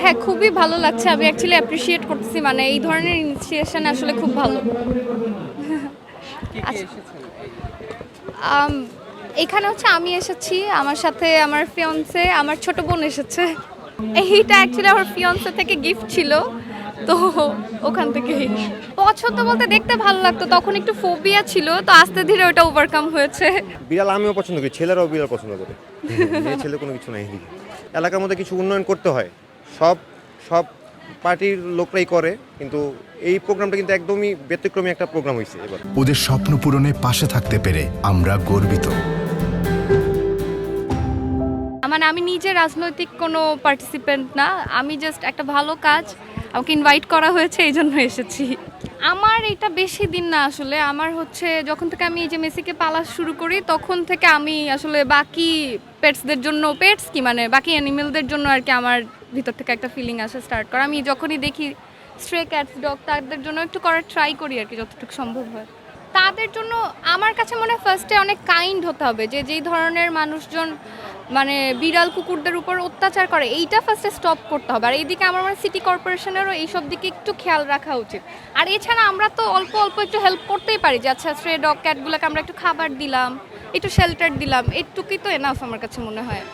হ্যাঁ খুবই ভালো লাগছে। আমি অ্যাকচুয়ালি অ্যাপ্রিসিয়েট করতেছি। মানে এই ধরনের ইনিশিয়েশন আসলে খুব ভালো। আচ্ছা। এখানে হচ্ছে আমি এসেছি আমার সাথে আমার ফিয়ন্সে আমার ছোট বোন এসেছে। এইটা অ্যাকচুয়ালি আমার ফিয়ন্সে থেকে গিফট ছিল। তো ওখান থেকে পছন্দ বলতে দেখতে ভালো লাগতো তখন একটু ফোবিয়া ছিল তো আস্তে ধীরে ওটা ওভারকাম হয়েছে। বিড়াল আমিও পছন্দ করি ছেলেরাও বিড়াল পছন্দ করে। ছেলে কোনো কিছু নাই এদিকে। এলাকার মধ্যে কিছু উন্নয়ন করতে হয়। সব সব পার্টির লোকরাই করে কিন্তু এই প্রোগ্রামটা কিন্তু একদমই ব্যতিক্রমী একটা প্রোগ্রাম হয়েছে এবার। ওদের স্বপ্ন পূরণে পাশে থাকতে পেরে আমরা গর্বিত। মানে আমি নিজে রাজনৈতিক কোনো পার্টিসিপেন্ট না আমি জাস্ট একটা ভালো কাজ আমাকে ইনভাইট করা হয়েছে, এই জন্য এসেছি। আমার এটা বেশি দিন না আসলে। আমার হচ্ছে, যখন থেকে আমি এই যে মেসিকে পালা শুরু করি, তখন থেকে আমি আসলে বাকি পেটসদের জন্য পেটস কি মানে বাকি অ্যানিমেলদের জন্য আর কি আমার ভিতর থেকে একটা ফিলিং আসে স্টার্ট করা। আমি যখনই দেখি স্ট্রে ক্যাটস ডগ তাদের জন্য একটু করার ট্রাই করি আর কি, যতটুকু সম্ভব হয়। তাদের জন্য আমার কাছে মনে হয় ফার্স্টে অনেক কাইন্ড হতে হবে। যে যেই ধরনের মানুষজন মানে বিড়াল কুকুরদের উপর অত্যাচার করে, এইটা ফার্স্টে স্টপ করতে হবে। আর এইদিকে আমার মানে সিটি কর্পোরেশনেরও এইসব দিকে একটু খেয়াল রাখা উচিত। আর এছাড়া আমরা তো অল্প অল্প একটু হেল্প করতেই পারি। যে আচ্ছা স্ট্রে ডগ ক্যাটগুলোকে আমরা একটু খাবার দিলাম, একটু শেল্টার দিলাম, এটুকুই তো এনাফ আমার কাছে মনে হয়।